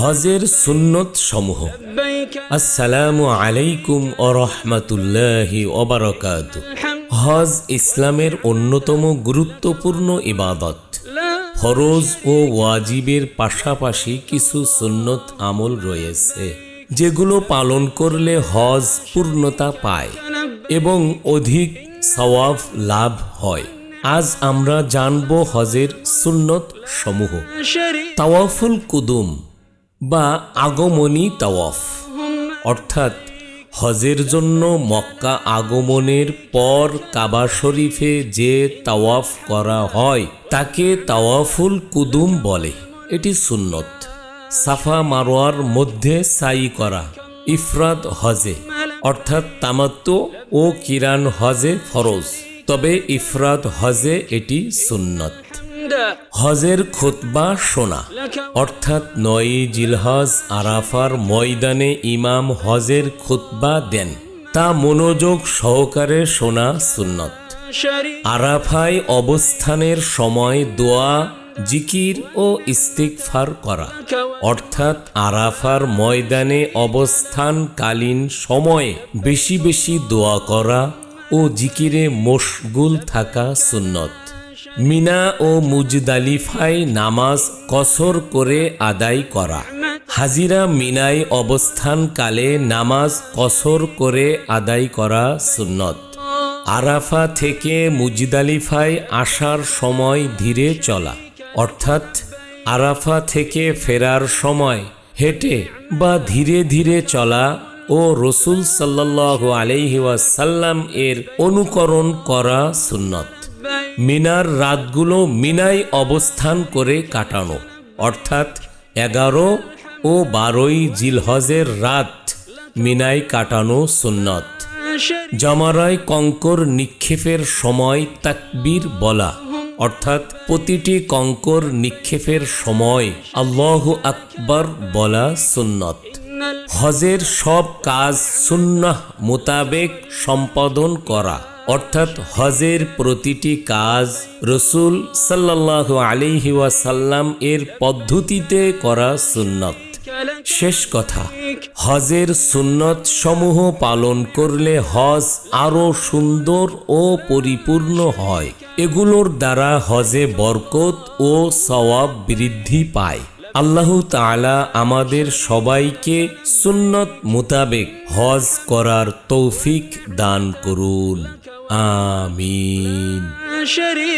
হজের সুন্নত সমূহ। আসসালামু আলাইকুম আরহামাতুল্লাহি ওবারকাত হজ ইসলামের অন্যতম গুরুত্বপূর্ণ ইবাদত। ফরজ ও ওয়াজিবের পাশাপাশি কিছু সুন্নত আমল রয়েছে, যেগুলো পালন করলে হজ পূর্ণতা পায় এবং অধিক সওয়াব লাভ হয়। আজ আমরা জানব হজের সুন্নত সমূহ। তাওয়াফুল কুদুম বা আগমনী তাওয়াফ। অর্থাৎ হজের জন্য মক্কা আগমনের পর কাবা শরীফে যে তাওয়াফ করা হয়, তাকে তাওয়াফুল কুদুম বলে। এটি সুন্নত। সাফা মারোয়ার মধ্যে সাই করা ইফরাদ হজে, অর্থাৎ তামাত্ম ও কিরান হজে ফরজ। তবে ইফরাদ হজে এটি সুন্নত। হজের খোতবা শোনা। অর্থাৎ নয় জিলহজ আরাফার ময়দানে ইমাম হজের খোতবা দেন। তা মনোযোগ সহকারে শোনা সুন্নত। আরাফায় অবস্থানের সময় দোয়া জিকির ও ইস্তিকফার করা। অর্থাৎ আরাফার ময়দানে অবস্থানকালীন সময়ে বেশি বেশি দোয়া করা ও জিকিরে মশগুল থাকা সুন্নত। মিনা ও মুজদালিফায় নামাজ কসর করে আদায় করা। হাজিরা মিনায় অবস্থানকালে নামাজ কসর করে আদায় করা সুন্নত। আরাফা থেকে মুজদালিফায় আসার সময় ধীরে চলা। অর্থাৎ আরাফা থেকে ফেরার সময় হেঁটে বা ধীরে ধীরে চলা ও রসুল সাল্লাহ আলহি ওয়াসাল্লাম এর অনুকরণ করা সুন্নত। মিনার রাতগুলো মিনায় অবস্থান করে কাটানো, অর্থাৎ এগারো ও বারোই জিলহজের রাত মিনায় কাটানো সুন্নত। জামারায় কঙ্কর নিক্ষেপের সময় তাকবীর বলা, অর্থাৎ প্রতিটি কঙ্কর নিক্ষেপের সময় আল্লাহ আকবর বলা সুন্নত। হজের সব কাজ সুন্নাহ মোতাবেক সম্পাদন করা অর্থাৎ হজের প্রতিটি কাজ রসুল সাল্লাহ আলিহি ওয়াসাল্লাম এর পদ্ধতিতে করা সুন্নত। শেষ কথা, হজের সুন্নত সমূহ পালন করলে হজ আরও সুন্দর ও পরিপূর্ণ হয়। এগুলোর দ্বারা হজে বরকত ও সওয়াব বৃদ্ধি পায়। আল্লাহ তাআলা আমাদের সবাইকে সুন্নত মোতাবেক হজ করার তৌফিক দান করুন। آمين